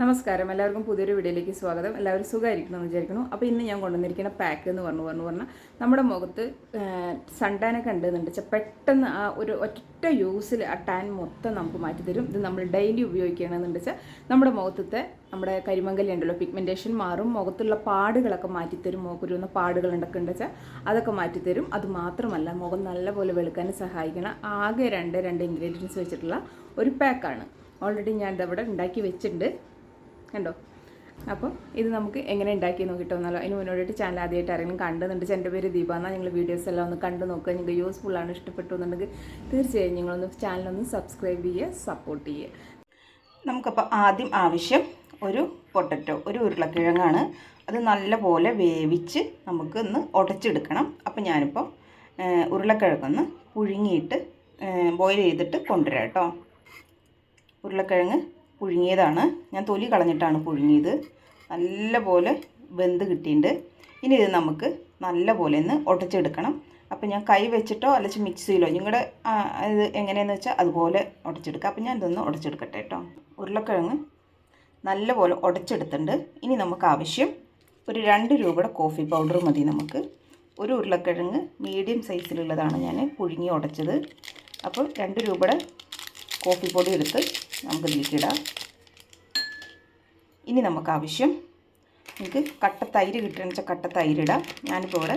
നമസ്കാരം. എല്ലാവർക്കും പുതിയൊരു വീഡിയോയിലേക്ക് സ്വാഗതം. എല്ലാവരും സുഖമായിരിക്കണമെന്ന് വിചാരിക്കുന്നു. അപ്പോൾ ഇന്ന് ഞാൻ കൊണ്ടുവന്നിരിക്കുന്ന പാക്ക് എന്ന് പറഞ്ഞു പറഞ്ഞു പറഞ്ഞാൽ നമ്മുടെ മുഖത്ത് സൺടാനൊക്കെ ഉണ്ടെന്നുണ്ട് പെട്ടെന്ന് ആ ഒരു ഒറ്റ യൂസിൽ ആ ടാൻ മൊത്തം നമുക്ക് മാറ്റിത്തരും ഇത് നമ്മൾ ഡെയിലി ഉപയോഗിക്കുകയാണെന്നുണ്ട് വെച്ചാൽ നമ്മുടെ മുഖത്തത്തെ നമ്മുടെ കരിമങ്കലി ഉണ്ടല്ലോ പിഗ്മെന്റേഷൻ മാറും. മുഖത്തുള്ള പാടുകളൊക്കെ മാറ്റിത്തരും മുഖക്കുരുന്ന പാടുകൾ ഉണ്ടൊക്കെ ഉണ്ട് വെച്ചാൽ അതൊക്കെ മാറ്റിത്തരും അത് മാത്രമല്ല മുഖം നല്ലപോലെ വെളുക്കാൻ സഹായിക്കണം. ആകെ രണ്ട് രണ്ട് ഇൻഗ്രീഡിയൻസ് വെച്ചിട്ടുള്ള ഒരു പാക്കാണ് ഓൾറെഡി ഞാൻ ഉണ്ടാക്കി വെച്ചിട്ടുണ്ട്. കണ്ടോ? അപ്പോൾ ഇത് നമുക്ക് എങ്ങനെ ഉണ്ടാക്കി നോക്കിയിട്ട് വന്നാലോ അതിന് മുന്നോട്ട് ചാനൽ ആദ്യമായിട്ട് ആരെങ്കിലും കണ്ടെന്നുണ്ട്. എന്റെ പേര് ദീപ നിങ്ങൾ വീഡിയോസ് എല്ലാം ഒന്ന് കണ്ടു നോക്കുക. നിങ്ങൾക്ക് യൂസ്ഫുൾ ആണ് ഇഷ്ടപ്പെട്ടു എന്നുണ്ടെങ്കിൽ തീർച്ചയായും നിങ്ങളൊന്ന് ചാനലൊന്ന് സബ്സ്ക്രൈബ് ചെയ്യുക സപ്പോർട്ട് ചെയ്യുക. നമുക്കപ്പോൾ ആദ്യം ആവശ്യം ഒരു പൊട്ടറ്റോ ഒരു ഉരുളക്കിഴങ്ങാണ്. അത് നല്ലപോലെ വേവിച്ച് നമുക്ക് ഒന്ന് ഉടച്ചെടുക്കണം. അപ്പോൾ ഞാനിപ്പോൾ ഉരുളക്കിഴങ്ങൊന്ന് പുഴുങ്ങിയിട്ട് ബോയിൽ ചെയ്തിട്ട് കൊണ്ടുവരാം കേട്ടോ. ഉരുളക്കിഴങ്ങ് പുഴുങ്ങിയതാണ്. ഞാൻ തൊലി കളഞ്ഞിട്ടാണ് പുഴുങ്ങിയത്. നല്ലപോലെ വെന്ത് കിട്ടിയിട്ടുണ്ട്. ഇനി ഇത് നമുക്ക് നല്ലപോലെ ഒന്ന് ഉടച്ചെടുക്കണം അപ്പോൾ ഞാൻ കൈ വെച്ചിട്ടോ അല്ലെങ്കിൽ മിക്സിയിലോ നിങ്ങളുടെ ഇത് എങ്ങനെയാണെന്ന് വെച്ചാൽ അതുപോലെ ഉടച്ചെടുക്കുക അപ്പോൾ ഞാൻ ഇതൊന്ന് ഉടച്ചെടുക്കട്ടെ കേട്ടോ. ഉരുളക്കിഴങ്ങ് നല്ലപോലെ ഉടച്ചെടുത്തിട്ടുണ്ട് ഇനി നമുക്ക് ആവശ്യം ഒരു രണ്ട് രൂപയുടെ കോഫി പൗഡർ മതി നമുക്ക്. ഒരു ഉരുളക്കിഴങ്ങ് മീഡിയം സൈസിലുള്ളതാണ് ഞാൻ പുഴുങ്ങി ഉടച്ചത് അപ്പോൾ രണ്ട് രൂപയുടെ കോഫി പൊടി എടുത്ത് നമുക്ക് നീട്ടിയിടാം ഇനി നമുക്ക് ആവശ്യം നിങ്ങൾക്ക് കട്ട തൈര് കിട്ടുകയെന്ന് വെച്ചാൽ കട്ട തൈരിടാം ഞാനിപ്പോൾ ഇവിടെ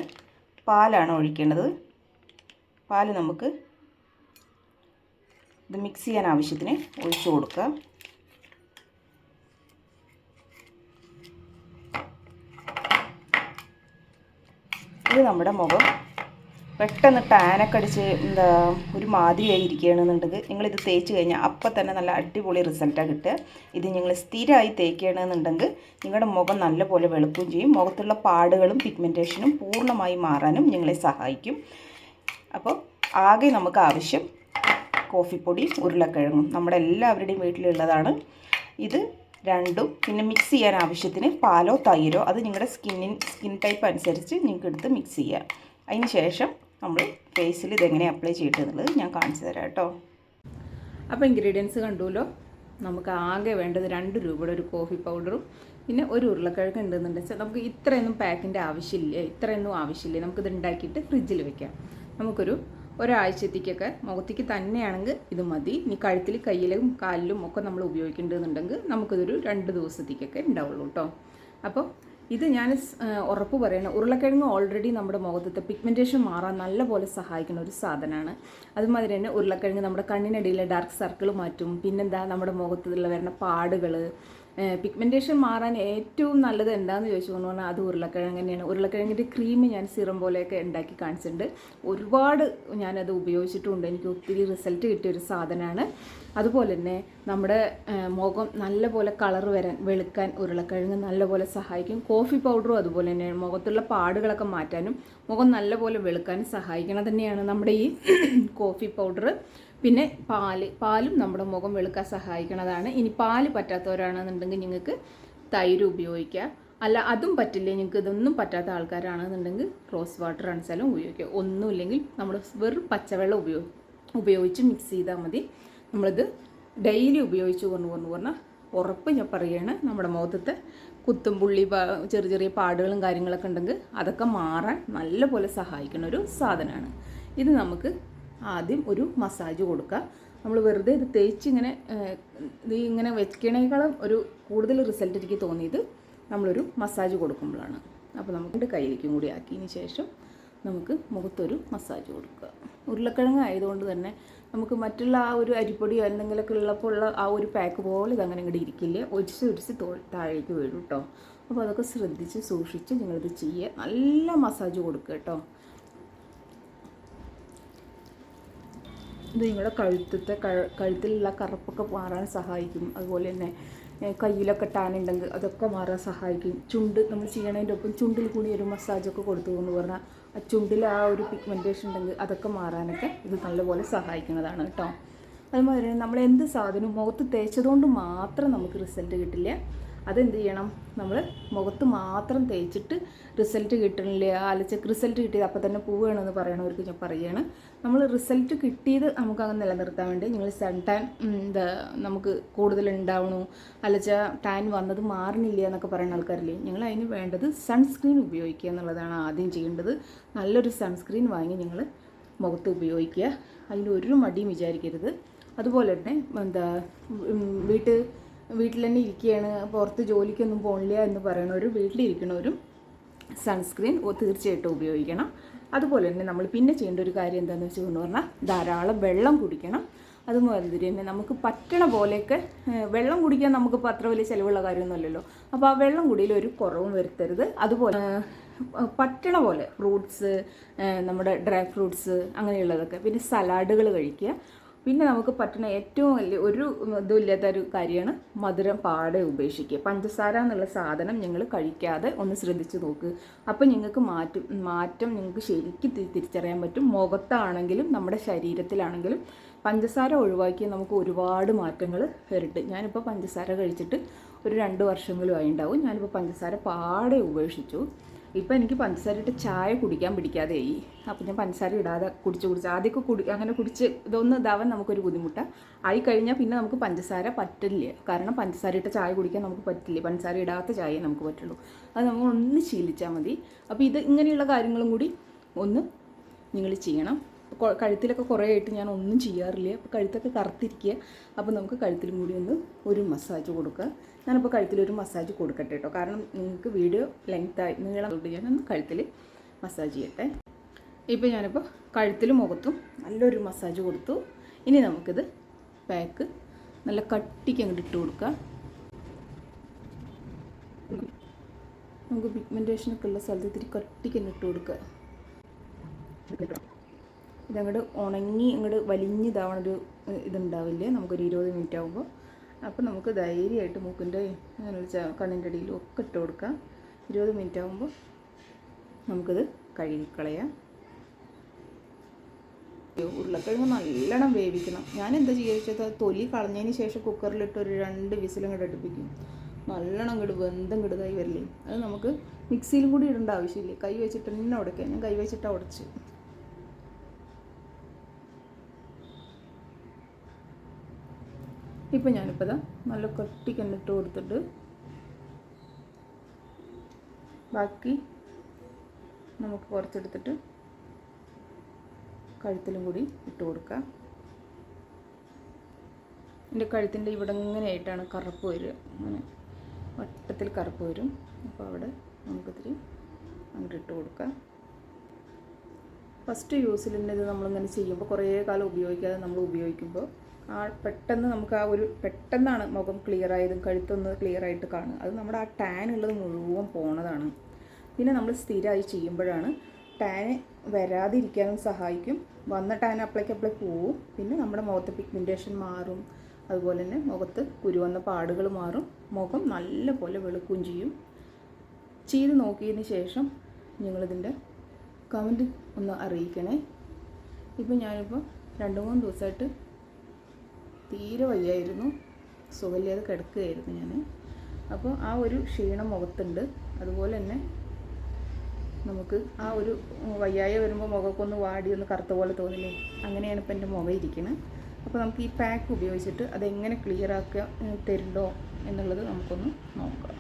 പാലാണ് ഒഴിക്കേണ്ടത്. പാൽ നമുക്ക് ഇത് മിക്സ് ചെയ്യാൻ ആവശ്യത്തിന് ഒഴിച്ചു കൊടുക്കുക ഇത് നമ്മുടെ മുഖം പെട്ടെന്ന് ടാനൊക്കെ അടിച്ച് എന്താ ഒരു മാതിരിയായി ഇരിക്കുകയാണെന്നുണ്ടെങ്കിൽ നിങ്ങളിത് തേച്ച് കഴിഞ്ഞാൽ അപ്പം തന്നെ നല്ല അടിപൊളി റിസൾട്ടാണ് കിട്ടുക. ഇത് നിങ്ങൾ സ്ഥിരമായി തേക്കുകയാണെന്നുണ്ടെങ്കിൽ നിങ്ങളുടെ മുഖം നല്ലപോലെ വെളുക്കുകയും ചെയ്യും. മുഖത്തുള്ള പാടുകളും പിഗ്മെന്റേഷനും പൂർണമായി മാറാനും നിങ്ങളെ സഹായിക്കും. അപ്പോൾ ആകെ നമുക്ക് ആവശ്യം കോഫിപ്പൊടി ഉരുളക്കിഴങ്ങും. നമ്മുടെ എല്ലാവരുടെയും വീട്ടിലുള്ളതാണ്. ഇത് രണ്ടും പിന്നെ മിക്സ് ചെയ്യാൻ ആവശ്യത്തിന് പാലോ തൈരോ അത് നിങ്ങളുടെ സ്കിന്നിൻ സ്കിൻ ടൈപ്പ് അനുസരിച്ച് നിങ്ങൾക്ക് എടുത്ത് മിക്സ് ചെയ്യുക അതിന് ശേഷം നമ്മൾ ഫേസിൽ ഇതെങ്ങനെ അപ്ലൈ ചെയ്തിട്ടുള്ളത് ഞാൻ കാണിച്ചു തരാം കേട്ടോ. അപ്പോൾ ഇൻഗ്രീഡിയൻസ് കണ്ടുല്ലോ? നമുക്ക് ആകെ വേണ്ടത് രണ്ട് രൂപയുടെ ഒരു കോഫി പൗഡറും പിന്നെ ഒരു ഉരുളക്കിഴങ്ങ് ഉണ്ടെന്നുണ്ടെന്ന് വെച്ചാൽ നമുക്ക് ഇത്രയൊന്നും പാക്കിന്റെ ആവശ്യമില്ല ഇത്രയൊന്നും ആവശ്യമില്ല. നമുക്കിത് ഉണ്ടാക്കിയിട്ട് ഫ്രിഡ്ജിൽ വെക്കാം. നമുക്കൊരു ഒരാഴ്ചത്തേക്കൊക്കെ മുഖത്തേക്ക് തന്നെയാണെങ്കിൽ ഇത് മതി. ഇനി കഴുത്തിൽ കയ്യിലും കാലിലും ഒക്കെ നമ്മൾ ഉപയോഗിക്കേണ്ടതെന്നുണ്ടെങ്കിൽ നമുക്കിതൊരു രണ്ട് ദിവസത്തേക്കൊക്കെ ഉണ്ടാവുള്ളൂ കേട്ടോ. അപ്പോൾ ഇത് ഞാൻ ഉറപ്പ് പറയണം ഉരുളക്കിഴങ്ങ് ഓൾറെഡി നമ്മുടെ മുഖത്തെ പിഗ്മെന്റേഷൻ മാറാൻ നല്ലപോലെ സഹായിക്കുന്ന ഒരു സാധനമാണ്. അതുമാതിരി തന്നെ ഉരുളക്കിഴങ്ങ് നമ്മുടെ കണ്ണിനിടയിലെ ഡാർക്ക് സർക്കിൾ മാറ്റും. പിന്നെന്താ നമ്മുടെ മുഖത്തുള്ള വരുന്ന പാടുകൾ പിഗ്മെന്റേഷൻ മാറാൻ ഏറ്റവും നല്ലത് എന്താണെന്ന് ചോദിച്ചു പറഞ്ഞാൽ അത് ഉരുളക്കിഴങ്ങ് തന്നെയാണ്. ഉരുളക്കിഴങ്ങിന്റെ ക്രീം ഞാൻ സിറം പോലെയൊക്കെ ഉണ്ടാക്കി കാണിച്ചിട്ടുണ്ട്. ഒരുപാട് ഞാനത് ഉപയോഗിച്ചിട്ടുണ്ട്. എനിക്ക് ഒത്തിരി റിസൾട്ട് കിട്ടിയ ഒരു സാധനമാണ്. അതുപോലെ തന്നെ നമ്മുടെ മുഖം നല്ലപോലെ കളർ വരാൻ വെളുക്കാൻ ഉരുളക്കിഴങ്ങ് നല്ലപോലെ സഹായിക്കും. കോഫി പൗഡറും അതുപോലെ തന്നെയാണ് മുഖത്തുള്ള പാടുകളൊക്കെ മാറ്റാനും മുഖം നല്ലപോലെ വെളുക്കാനും സഹായിക്കണം തന്നെയാണ് നമ്മുടെ ഈ കോഫി പൗഡർ പിന്നെ പാൽ. പാലും നമ്മുടെ മുഖം വെളുക്കാൻ സഹായിക്കുന്നതാണ് ഇനി പാൽ പറ്റാത്തവരാണെന്നുണ്ടെങ്കിൽ നിങ്ങൾക്ക് തൈര് ഉപയോഗിക്കാം. അല്ല അതും പറ്റില്ല? നിങ്ങൾക്ക് ഇതൊന്നും പറ്റാത്ത ആൾക്കാരാണെന്നുണ്ടെങ്കിൽ റോസ് വാട്ടർ ആണെച്ചാലും ഉപയോഗിക്കുക ഒന്നുമില്ലെങ്കിൽ നമ്മൾ വെറും പച്ചവെള്ളം ഉപയോഗി ഉപയോഗിച്ച് മിക്സ് ചെയ്താൽ മതി. നമ്മളിത് ഡെയിലി ഉപയോഗിച്ച് കൊണ്ട് കൊണ്ട് പറഞ്ഞാൽ ഉറപ്പ് ഞാൻ പറയുകയാണ്. നമ്മുടെ മുഖത്തത്തെ കുത്തും പുള്ളി ചെറിയ ചെറിയ പാടുകളും കാര്യങ്ങളൊക്കെ ഉണ്ടെങ്കിൽ അതൊക്കെ മാറാൻ നല്ലപോലെ സഹായിക്കുന്ന ഒരു സാധനമാണ്. ഇത് നമുക്ക് ആദ്യം ഒരു മസാജ് കൊടുക്കുക. നമ്മൾ വെറുതെ ഇത് തേച്ച് ഇങ്ങനെ ഇത് ഇങ്ങനെ വെക്കണേക്കാളും ഒരു കൂടുതൽ റിസൾട്ട് എനിക്ക് തോന്നിയത് നമ്മളൊരു മസാജ് കൊടുക്കുമ്പോഴാണ്. അപ്പോൾ നമുക്ക് കയ്യിലേക്കും കൂടി ആക്കിയതിന് ശേഷം നമുക്ക് മുഖത്തൊരു മസാജ് കൊടുക്കുക. ഉരുളക്കിഴങ്ങ് ആയതുകൊണ്ട് തന്നെ നമുക്ക് മറ്റുള്ള ആ ഒരു അരിപ്പൊടിയോ എന്തെങ്കിലുമൊക്കെ ഉള്ളപ്പോൾ ഉള്ള ആ ഒരു പാക്ക് പോലെ ഇതങ്ങനെ ഇങ്ങോട്ട് ഇരിക്കില്ല. ഒരിച്ച് ഒരിച്ച് തോ താഴേക്ക് വീഴും കേട്ടോ. അപ്പോൾ അതൊക്കെ ശ്രദ്ധിച്ച് സൂക്ഷിച്ച് നിങ്ങളിത് ചെയ്യുക. നല്ല മസാജ് കൊടുക്കുക കേട്ടോ. ഇത് നിങ്ങളുടെ കഴുത്തത്തെ കഴുത്തിലുള്ള കറുപ്പൊക്കെ മാറാൻ സഹായിക്കും. അതുപോലെ തന്നെ കയ്യിലൊക്കെ ടാനുണ്ടെങ്കിൽ അതൊക്കെ മാറാൻ സഹായിക്കും. ചുണ്ട് നമ്മൾ ചെയ്യണതിന്റെ ഒപ്പം ചുണ്ടിൽ കൂടി ഒരു മസാജൊക്കെ കൊടുത്തു എന്ന് പറഞ്ഞാൽ ആ ചുണ്ടിൽ ആ ഒരു പിഗ്മെന്റേഷൻ ഉണ്ടെങ്കിൽ അതൊക്കെ മാറാനൊക്കെ ഇത് നല്ലപോലെ സഹായിക്കുന്നതാണ് കേട്ടോ. അതുമാതിരി നമ്മൾ എന്ത് സാധനവും മുഖത്ത് തേച്ചതുകൊണ്ട് മാത്രം നമുക്ക് റിസൾട്ട് കിട്ടില്ല. അതെന്ത് ചെയ്യണം? നമ്മൾ മുഖത്ത് മാത്രം തേച്ചിട്ട് റിസൾട്ട് കിട്ടണില്ല? അലച്ചക്ക് റിസൾട്ട് കിട്ടിയത് അപ്പോൾ തന്നെ പോവുകയാണെന്ന് പറയണവർക്ക് ഞാൻ പറയുകയാണ്. നമ്മൾ റിസൾട്ട് കിട്ടിയത് നമുക്ക് അങ്ങ് നിലനിർത്താൻ വേണ്ടി നിങ്ങൾ സൺ ടാൻ എന്താ നമുക്ക് കൂടുതൽ ഉണ്ടാവണു. അലച്ച ടാൻ വന്നത് മാറണില്ല എന്നൊക്കെ പറയുന്ന ആൾക്കാരില്ലേ? ഞങ്ങൾ അതിന് വേണ്ടത് സൺസ്ക്രീൻ ഉപയോഗിക്കുക എന്നുള്ളതാണ് ആദ്യം ചെയ്യേണ്ടത്. നല്ലൊരു സൺസ്ക്രീൻ വാങ്ങി നിങ്ങൾ മുഖത്ത് ഉപയോഗിക്കുക. അതിൽ ഒരു മടിയും വിചാരിക്കരുത്. അതുപോലെ തന്നെ എന്താ വീട്ട് വീട്ടിൽ തന്നെ ഇരിക്കുകയാണ് പുറത്ത് ജോലിക്കൊന്നും പോകണില്ല എന്ന് പറയുന്നവരും വീട്ടിലിരിക്കുന്നവരും സൺസ്ക്രീൻ തീർച്ചയായിട്ടും ഉപയോഗിക്കണം. അതുപോലെ തന്നെ നമ്മൾ പിന്നെ ചെയ്യേണ്ട ഒരു കാര്യം എന്താണെന്ന് വെച്ച് പറഞ്ഞാൽ ധാരാളം വെള്ളം കുടിക്കണം. അതുമാതിരി തന്നെ നമുക്ക് പറ്റണ പോലെയൊക്കെ വെള്ളം കുടിക്കാൻ നമുക്കിപ്പോൾ അത്ര വലിയ ചിലവുള്ള കാര്യമൊന്നുമല്ലല്ലോ. അപ്പോൾ ആ വെള്ളം കുടിയിൽ ഒരു കുറവും വരുത്തരുത്. അതുപോലെ പറ്റണ പോലെ ഫ്രൂട്ട്സ് നമ്മുടെ ഡ്രൈ ഫ്രൂട്ട്സ് അങ്ങനെയുള്ളതൊക്കെ പിന്നെ സലാഡുകൾ കഴിക്കുക. പിന്നെ നമുക്ക് പറ്റുന്ന ഏറ്റവും വലിയ ഒരു ഇതുമില്ലാത്തൊരു കാര്യമാണ് മധുരം പാടെ ഉപേക്ഷിക്കുക. പഞ്ചസാര എന്നുള്ള സാധനം നിങ്ങൾ കഴിക്കാതെ ഒന്ന് ശ്രദ്ധിച്ചു നോക്കുക അപ്പോൾ നിങ്ങൾക്ക് മാറ്റം മാറ്റം നിങ്ങൾക്ക് ശരിക്കും തിരിച്ചറിയാൻ പറ്റും. മുഖത്താണെങ്കിലും നമ്മുടെ ശരീരത്തിലാണെങ്കിലും പഞ്ചസാര ഒഴിവാക്കി നമുക്ക് ഒരുപാട് മാറ്റങ്ങൾ വരട്ടെ. ഞാനിപ്പോൾ പഞ്ചസാര കഴിച്ചിട്ട് ഒരു രണ്ട് വർഷങ്ങളും ആയിണ്ടാവും ഞാനിപ്പോൾ പഞ്ചസാര പാടെ ഉപേക്ഷിച്ചു. ഇപ്പം എനിക്ക് പഞ്ചസാരയിട്ട് ചായ കുടിക്കാൻ പിടിക്കാതെയായി അപ്പം ഞാൻ പഞ്ചസാര ഇടാതെ കുടിച്ച് കുടിച്ച് ആദ്യമൊക്കെ കുടി അങ്ങനെ കുടിച്ച് ഇതൊന്നും ഇതാവാൻ നമുക്കൊരു ബുദ്ധിമുട്ടാണ് ആയി കഴിഞ്ഞാൽ പിന്നെ നമുക്ക് പഞ്ചസാര പറ്റില്ല. കാരണം പഞ്ചസാര ഇട്ട ചായ കുടിക്കാൻ നമുക്ക് പറ്റില്ല. പഞ്ചസാര ഇടാത്ത ചായയെ നമുക്ക് പറ്റുള്ളൂ. അത് നമ്മൾ ഒന്ന് ശീലിച്ചാൽ മതി. അപ്പോൾ ഇത് ഇങ്ങനെയുള്ള കാര്യങ്ങളും കൂടി ഒന്ന് നിങ്ങൾ ചെയ്യണം. കഴുത്തിലൊക്കെ കുറേ ആയിട്ട് ഞാൻ ഒന്നും ചെയ്യാറില്ല. അപ്പോൾ കഴുത്തൊക്കെ കറുത്തിരിക്കുക അപ്പോൾ നമുക്ക് കഴുത്തിലും കൂടി ഒന്ന് ഒരു മസാജ് കൊടുക്കുക. ഞാനിപ്പോൾ കഴുത്തിലൊരു മസാജ് കൊടുക്കട്ടെ കേട്ടോ കാരണം നിങ്ങൾക്ക് വീഡിയോ ലെങ്ത്തായി നീളം ഞാനൊന്ന് കഴുത്തിൽ മസാജ് ചെയ്യട്ടെ. ഇപ്പോൾ ഞാനിപ്പോൾ കഴുത്തിലും മുഖത്തും നല്ലൊരു മസാജ് കൊടുത്തു. ഇനി നമുക്കിത് പാക്ക് നല്ല കട്ടിക്ക് അങ്ങോട്ട് ഇട്ട് കൊടുക്കുക നമുക്ക് പിഗ്മെന്റേഷനൊക്കെ ഉള്ള സ്ഥലത്ത് ഇത്തിരി കട്ടിക്ക് ഇട്ട് കൊടുക്കുക ഇതങ്ങോട്ട് ഉണങ്ങി അങ്ങോട്ട് വലിഞ്ഞിതാവണൊരു ഏഹ്, ഇതുണ്ടാവില്ലേ? നമുക്കൊരു ഇരുപത് മിനിറ്റ് ആകുമ്പോൾ അപ്പോൾ നമുക്ക് ധൈര്യമായിട്ട് മൂക്കിന്റെ അങ്ങനെ വെച്ചാൽ കണ്ണിന്റെ അടിയിലും ഒക്കെ ഇട്ട് കൊടുക്കാം. ഇരുപത് മിനിറ്റ് ആകുമ്പോൾ നമുക്കിത് കഴുകിക്കളയാം. ഉരുളക്കിഴങ്ങ് നല്ലോണം വേവിക്കണം. ഞാൻ എന്താ ചെയ്യുക തൊലി കളഞ്ഞതിന് ശേഷം കുക്കറിലിട്ട് ഒരു രണ്ട് വിസിലും കൂടെ അടുപ്പിക്കും. നല്ലോണം ഇങ്ങോട്ട് വെന്തം കിടുതായി വരില്ലേ അത് നമുക്ക് മിക്സിയിലും കൂടി ഇടേണ്ട ആവശ്യമില്ല. കൈ വെച്ചിട്ട് തന്നെ ഉടക്കുക ഞാൻ കൈ വെച്ചിട്ട് ഉടച്ച്. ഇപ്പം ഞാനിപ്പോൾ ഇതാ നല്ല കട്ടിക്ക് ഇട്ട് കൊടുത്തിട്ട് ബാക്കി നമുക്ക് കുറച്ചെടുത്തിട്ട് കഴുത്തിലും കൂടി ഇട്ട് കൊടുക്കാം. എന്റെ കഴുത്തിന്റെ ഇവിടെ ഇങ്ങനെയായിട്ടാണ് കറുപ്പ് വരിക. അങ്ങനെ വട്ടത്തിൽ കറുപ്പ് വരും. അപ്പോൾ അവിടെ നമുക്കിത്തിരി അങ്ങോട്ട് ഇട്ട് കൊടുക്കാം. ഫസ്റ്റ് തന്നെ ഇത് നമ്മളിങ്ങനെ ചെയ്യുമ്പോൾ കുറേ കാലം ഉപയോഗിക്കാതെ നമ്മൾ ഉപയോഗിക്കുമ്പോൾ ആ പെട്ടെന്ന് നമുക്ക് ആ ഒരു പെട്ടെന്നാണ് മുഖം ക്ലിയർ ആയതും കഴുത്തൊന്ന് ക്ലിയർ ആയിട്ട് കാണുക. അത് നമ്മുടെ ആ ടാൻ ഉള്ളത് മുഴുവൻ പോണതാണ്. പിന്നെ നമ്മൾ സ്ഥിരമായി ചെയ്യുമ്പോഴാണ് ടാന് വരാതിരിക്കാനും സഹായിക്കും. വന്ന ടാൻ അപ്ലൈക്ക് അപ്ലൈ പോവും. പിന്നെ നമ്മുടെ മുഖത്ത് പിഗ്മെന്റേഷൻ മാറും. അതുപോലെ തന്നെ മുഖത്ത് കുരുവന്ന പാടുകൾ മാറും. മുഖം നല്ലപോലെ വെളുക്കുകയും ചെയ്യും. ചെയ്ത് നോക്കിയതിന് ശേഷം നിങ്ങളിതിന്റെ കമന്റ് ഒന്ന് അറിയിക്കണേ. ഇപ്പം ഞാനിപ്പോൾ രണ്ട് മൂന്ന് ദിവസമായിട്ട് തീരെ വയ്യായിരുന്നു. സുഖമില്ലാതെ കിടക്കുകയായിരുന്നു ഞാൻ അപ്പോൾ ആ ഒരു ക്ഷീണം മുഖത്തുണ്ട്. അതുപോലെ തന്നെ നമുക്ക് ആ ഒരു വയ്യായ വരുമ്പോൾ മുഖമൊക്കെ ഒന്ന് വാടി ഒന്ന് കറുത്ത പോലെ തോന്നില്ലേ? അങ്ങനെയാണ് ഇപ്പം എന്റെ മുഖം ഇരിക്കുന്നത് അപ്പോൾ നമുക്ക് ഈ പാക്ക് ഉപയോഗിച്ചിട്ട് അതെങ്ങനെ ക്ലിയർ ആക്കുക തരുന്നുണ്ടോ എന്നുള്ളത് നമുക്കൊന്ന് നോക്കാം.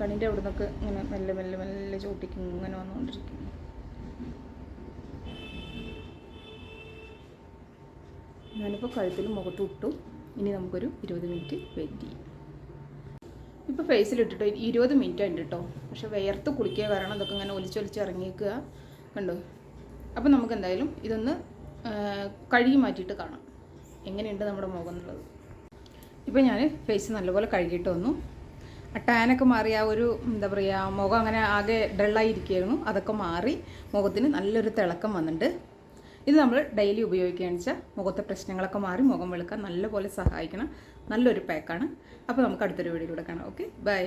കണ്ണിന്റെ അവിടെ നിന്നൊക്കെ ഇങ്ങനെ മെല്ലെ മെല്ലെ മെല്ലെ ചോട്ടിക്ക് ഇങ്ങനെ ഞാനിപ്പോൾ കഴുത്തിലും മുഖത്തും ഇട്ടു. ഇനി നമുക്കൊരു ഇരുപത് മിനിറ്റ് വെയിറ്റ് ചെയ്യാം. ഇപ്പോൾ ഫേസിലിട്ടിട്ട് ഇരുപത് മിനിറ്റ് ഉണ്ട് കേട്ടോ പക്ഷെ വിയർത്ത് കുളിക്കുക കാരണം അതൊക്കെ ഇങ്ങനെ ഒലിച്ചൊലിച്ച് ഇറങ്ങിയേക്കുക. കണ്ടോ? അപ്പോൾ നമുക്ക് എന്തായാലും ഇതൊന്ന് കഴുകി മാറ്റിയിട്ട് കാണാം. എങ്ങനെയുണ്ട് നമ്മുടെ മുഖം എന്നുള്ളത്. ഇപ്പോൾ ഞാൻ ഫേസ് നല്ലപോലെ കഴുകിയിട്ട് വന്നു. ആ ടാനൊക്കെ മാറി ആ ഒരു എന്താ പറയുക മുഖം അങ്ങനെ ആകെ ഡള്ളായി ഇരിക്കുകയായിരുന്നു. അതൊക്കെ മാറി മുഖത്തിന് നല്ലൊരു തിളക്കം വന്നിട്ടുണ്ട്. ഇത് നമ്മൾ ഡെയിലി ഉപയോഗിക്കുകയാണെന്ന് വെച്ചാൽ മുഖത്തെ പ്രശ്നങ്ങളൊക്കെ മാറി മുഖം വെളുക്കാൻ നല്ലപോലെ സഹായിക്കണം. നല്ലൊരു പാക്കാണ് അപ്പോൾ നമുക്ക് അടുത്തൊരു വീഡിയോയിലൂടെ കാണാം. Okay bye